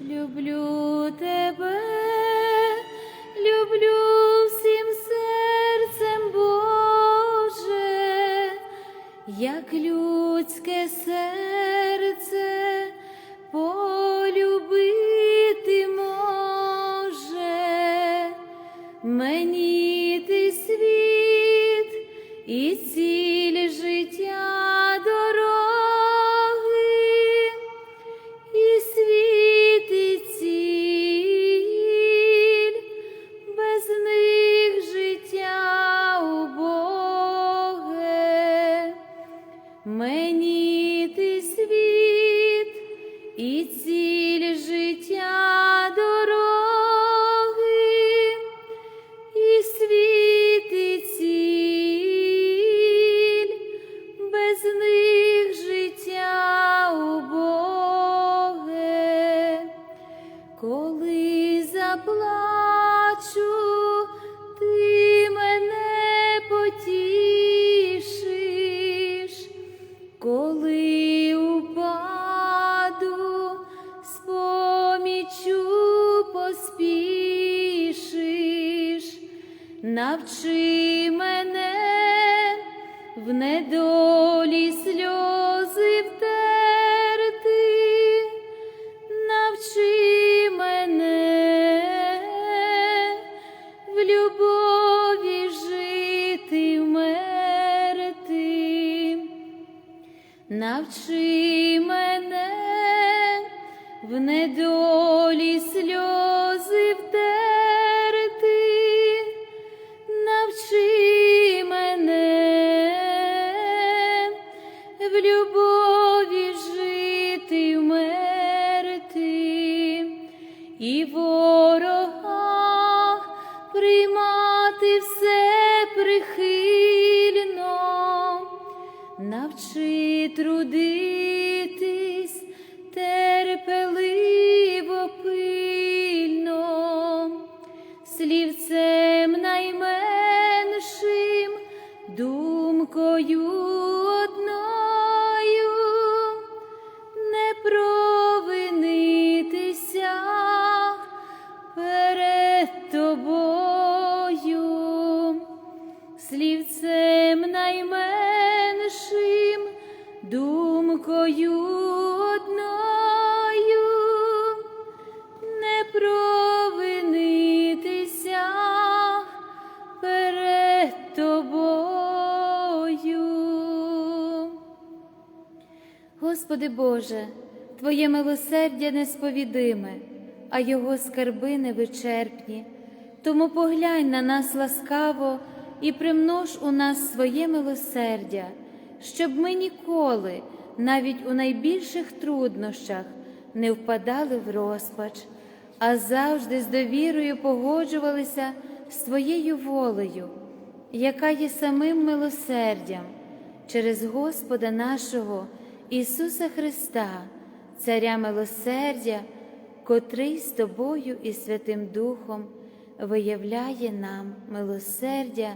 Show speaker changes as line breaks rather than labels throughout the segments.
Люблю тебе, люблю всім серцем Боже, як людське серце навчи мене в недолі сльози навчи трудитись думкою одною не провинитися перед тобою. Господи Боже, Твоє милосердя несповідиме, а Його скарби невичерпні. Тому поглянь на нас ласкаво і примнож у нас своє милосердя, щоб ми ніколи, навіть у найбільших труднощах, не впадали в розпач, а завжди з довірою погоджувалися з Твоєю волею, яка є самим милосердям через Господа нашого Ісуса Христа, Царя милосердя, котрий з Тобою і Святим Духом виявляє нам милосердя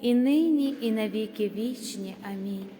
і нині, і навіки вічні. Амінь.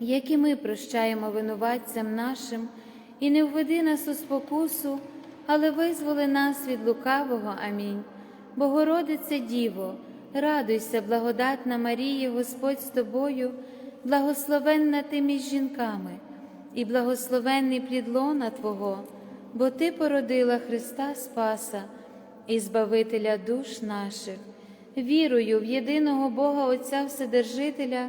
які ми прощаємо винуватцям нашим, і не введи нас у спокусу, але визволи нас від лукавого. Амінь. Богородице Діво, радуйся, благодатна Марія, Господь з тобою, благословенна ти між жінками, і благословенний плід лона Твого, бо Ти породила Христа Спаса і Збавителя душ наших. Вірую в єдиного Бога Отця Вседержителя,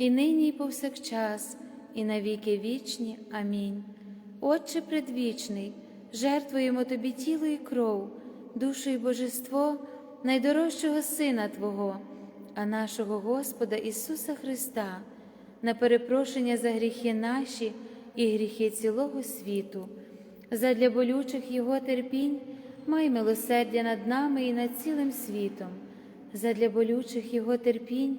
і нині, і повсякчас, і на віки вічні. Амінь. Отче предвічний, жертвуємо Тобі тіло і кров, душу і божество найдорожчого Сина Твого, а нашого Господа Ісуса Христа, на перепрошення за гріхи наші і гріхи цілого світу, задля болючих Його терпінь, май милосердя над нами і над цілим світом, задля болючих Його терпінь,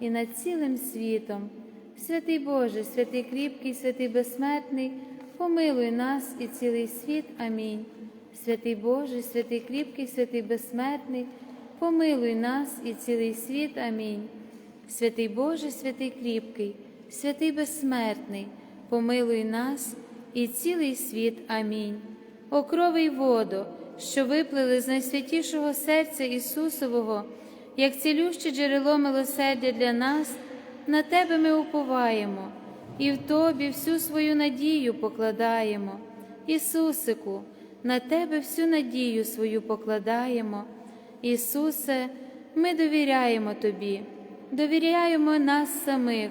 і над цілим світом. Святий Боже, святий кріпкий, святий безсмертний помилуй нас і цілий світ. Амінь. Святий Боже, святий кріпкий, святий безсмертний, помилуй нас і цілий світ. Амінь. Святий Боже, святий кріпкий, святий безсмертний, помилуй нас і цілий світ. Амінь. О крови й воду, що виплили з найсвятішого серця Ісусового, як цілюще джерело милосердя для нас, на Тебе ми уповаємо і в Тобі всю свою надію покладаємо. Ісусику, на Тебе всю надію свою покладаємо. Ісусе, ми довіряємо Тобі, довіряємо нас самих,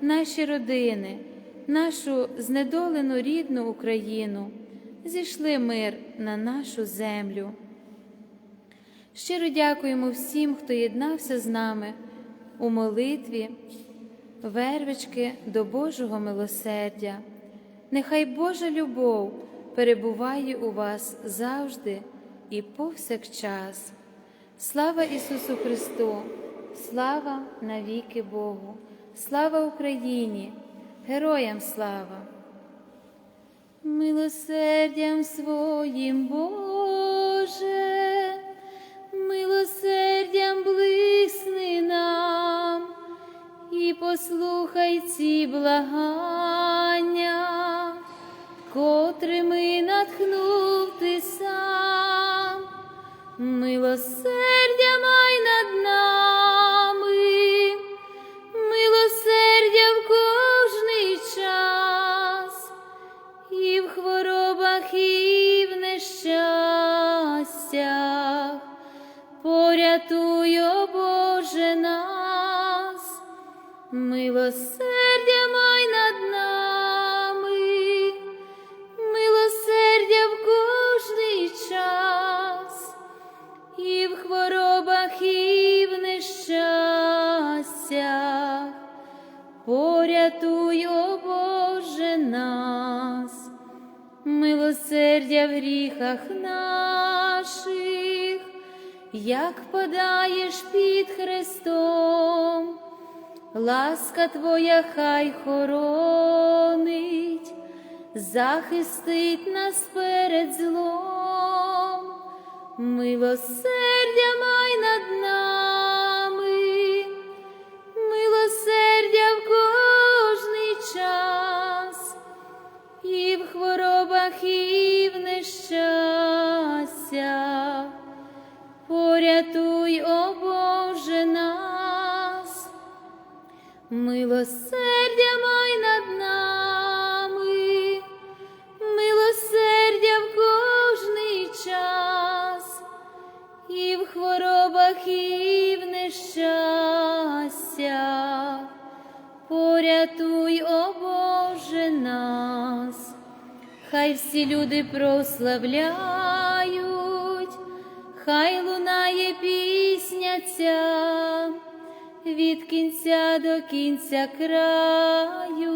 наші родини, нашу знедолену рідну Україну, зійшли мир на нашу землю. Щиро дякуємо всім, хто єднався з нами у молитві вервички до Божого милосердя. Нехай Божа любов перебуває у вас завжди і повсякчас. Слава Ісусу Христу, слава навіки Богу, слава Україні, героям слава. Милосердям своїм Боже, послухай ці благання, котрими натхнув ти сам, милосердя милосердя май над нами, милосердя в кожний час, і в хворобах, і в нещастях, порятуй, о Боже нас, милосердя в гріхах наших. Як падаєш під Христом ласка Твоя хай хоронить, захистить нас перед злом, милосердя май над хай всі люди прославляють, хай лунає пісня ця від кінця до кінця краю,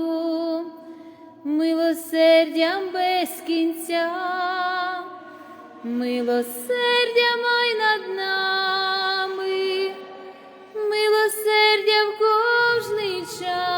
милосердям без кінця, милосердя май над нами, милосердя в кожний час,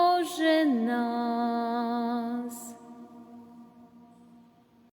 Krishna.